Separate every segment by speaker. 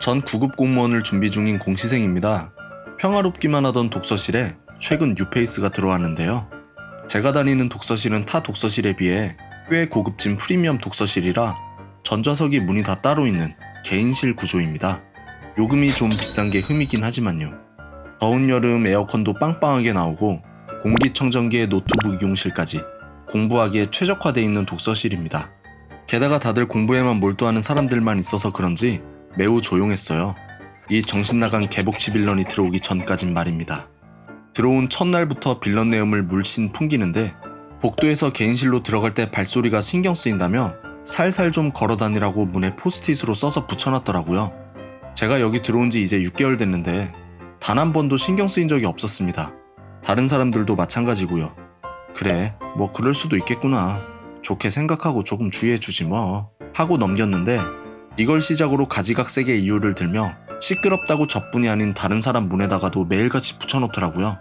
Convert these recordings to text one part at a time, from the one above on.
Speaker 1: 전 9급 공무원을 준비 중인 공시생입니다. 평화롭기만 하던 독서실에 최근 뉴페이스가 들어왔는데요. 제가 다니는 독서실은 타 독서실에 비해 꽤 고급진 프리미엄 독서실이라 전좌석이 문이 다 따로 있는 개인실 구조입니다. 요금이 좀 비싼 게 흠이긴 하지만요. 더운 여름 에어컨도 빵빵하게 나오고 공기청정기에 노트북 이용실까지 공부하기에 최적화되어 있는 독서실입니다. 게다가 다들 공부에만 몰두하는 사람들만 있어서 그런지 매우 조용했어요. 이 정신나간 개복치 빌런이 들어오기 전까진 말입니다. 들어온 첫날부터 빌런 내음을 물씬 풍기는데 복도에서 개인실로 들어갈 때 발소리가 신경 쓰인다며 살살 좀 걸어 다니라고 문에 포스트잇으로 써서 붙여놨더라고요. 제가 여기 들어온 지 이제 6개월 됐는데 단 한 번도 신경 쓰인 적이 없었습니다. 다른 사람들도 마찬가지고요. 그래, 뭐 그럴 수도 있겠구나. 좋게 생각하고 조금 주의해 주지 뭐. 하고 넘겼는데 이걸 시작으로 가지각색의 이유를 들며 시끄럽다고 저뿐이 아닌 다른 사람 문에다가도 매일같이 붙여놓더라고요.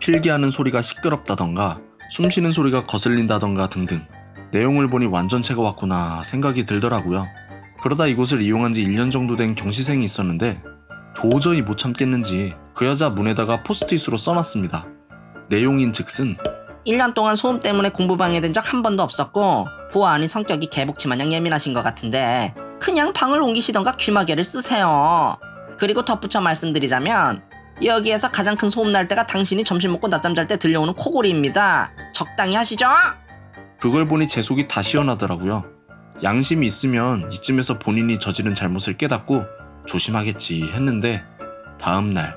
Speaker 1: 필기하는 소리가 시끄럽다던가 숨 쉬는 소리가 거슬린다던가 등등 내용을 보니 완전체가 왔구나 생각이 들더라고요. 그러다 이곳을 이용한 지 1년 정도 된 경시생이 있었는데 도저히 못 참겠는지 그 여자 문에다가 포스트잇으로 써놨습니다. 내용인 즉슨
Speaker 2: 1년 동안 소음 때문에 공부 방해된 적 한 번도 없었고 보아하니 성격이 개복치 마냥 예민하신 것 같은데 그냥 방을 옮기시던가 귀마개를 쓰세요. 그리고 덧붙여 말씀드리자면 여기에서 가장 큰 소음 날 때가 당신이 점심 먹고 낮잠 잘 때 들려오는 코골이입니다. 적당히 하시죠?
Speaker 1: 그걸 보니 제 속이 다 시원하더라고요. 양심이 있으면 이쯤에서 본인이 저지른 잘못을 깨닫고 조심하겠지 했는데 다음날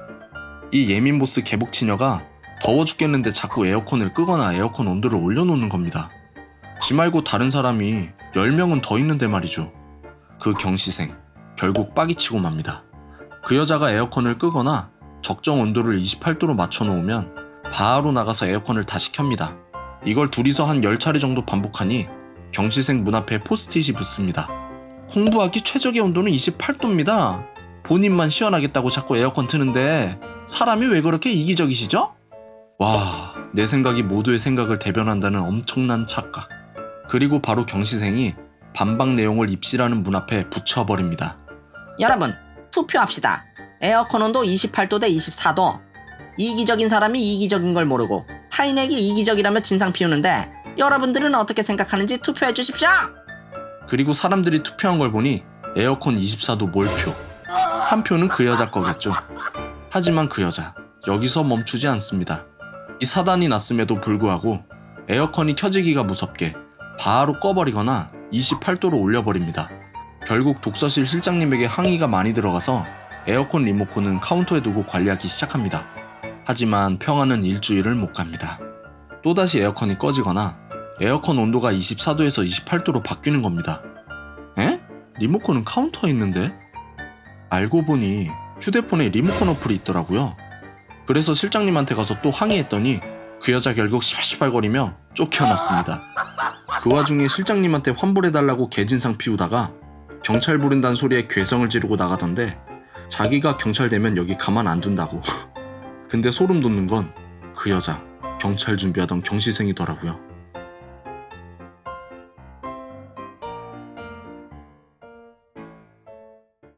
Speaker 1: 이 예민 보스 개복 치녀가 더워 죽겠는데 자꾸 에어컨을 끄거나 에어컨 온도를 올려놓는 겁니다. 지 말고 다른 사람이 10명은 더 있는데 말이죠. 그 경시생 결국 빠기치고 맙니다. 그 여자가 에어컨을 끄거나 적정 온도를 28도로 맞춰 놓으면 바로 나가서 에어컨을 다시 켭니다. 이걸 둘이서 한 10차례 정도 반복하니 경시생 문 앞에 포스트잇이 붙습니다. 공부하기 최적의 온도는 28도입니다. 본인만 시원하겠다고 자꾸 에어컨 트는데 사람이 왜 그렇게 이기적이시죠? 와, 내 생각이 모두의 생각을 대변한다는 엄청난 착각. 그리고 바로 경시생이 반박 내용을 입시라는 문 앞에 붙여버립니다.
Speaker 2: 여러분 투표합시다. 에어컨 온도 28도 대 24도. 이기적인 사람이 이기적인 걸 모르고 타인에게 이기적이라며 진상 피우는데 여러분들은 어떻게 생각하는지 투표해 주십시오.
Speaker 1: 그리고 사람들이 투표한 걸 보니 에어컨 24도 몰표. 한 표는 그 여자 거겠죠. 하지만 그 여자, 여기서 멈추지 않습니다. 이 사단이 났음에도 불구하고 에어컨이 켜지기가 무섭게 바로 꺼버리거나 28도로 올려버립니다. 결국 독서실 실장님에게 항의가 많이 들어가서 에어컨 리모컨은 카운터에 두고 관리하기 시작합니다. 하지만 평화는 일주일을 못 갑니다. 또다시 에어컨이 꺼지거나 에어컨 온도가 24도에서 28도로 바뀌는 겁니다. 에? 리모컨은 카운터에 있는데? 알고 보니 휴대폰에 리모컨 어플이 있더라고요. 그래서 실장님한테 가서 또 항의했더니 그 여자 결국 시발시발거리며 쫓겨났습니다. 그 와중에 실장님한테 환불해달라고 개진상 피우다가 경찰 부른다는 소리에 괴성을 지르고 나가던데 자기가 경찰 되면 여기 가만 안 둔다고. 근데 소름 돋는 건 그 여자 경찰 준비하던 경시생이더라고요.